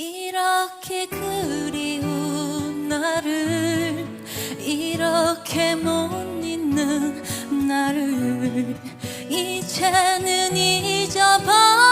이렇게 그리운 나를 이렇게 못 잊는 나를 이제는 잊어버려.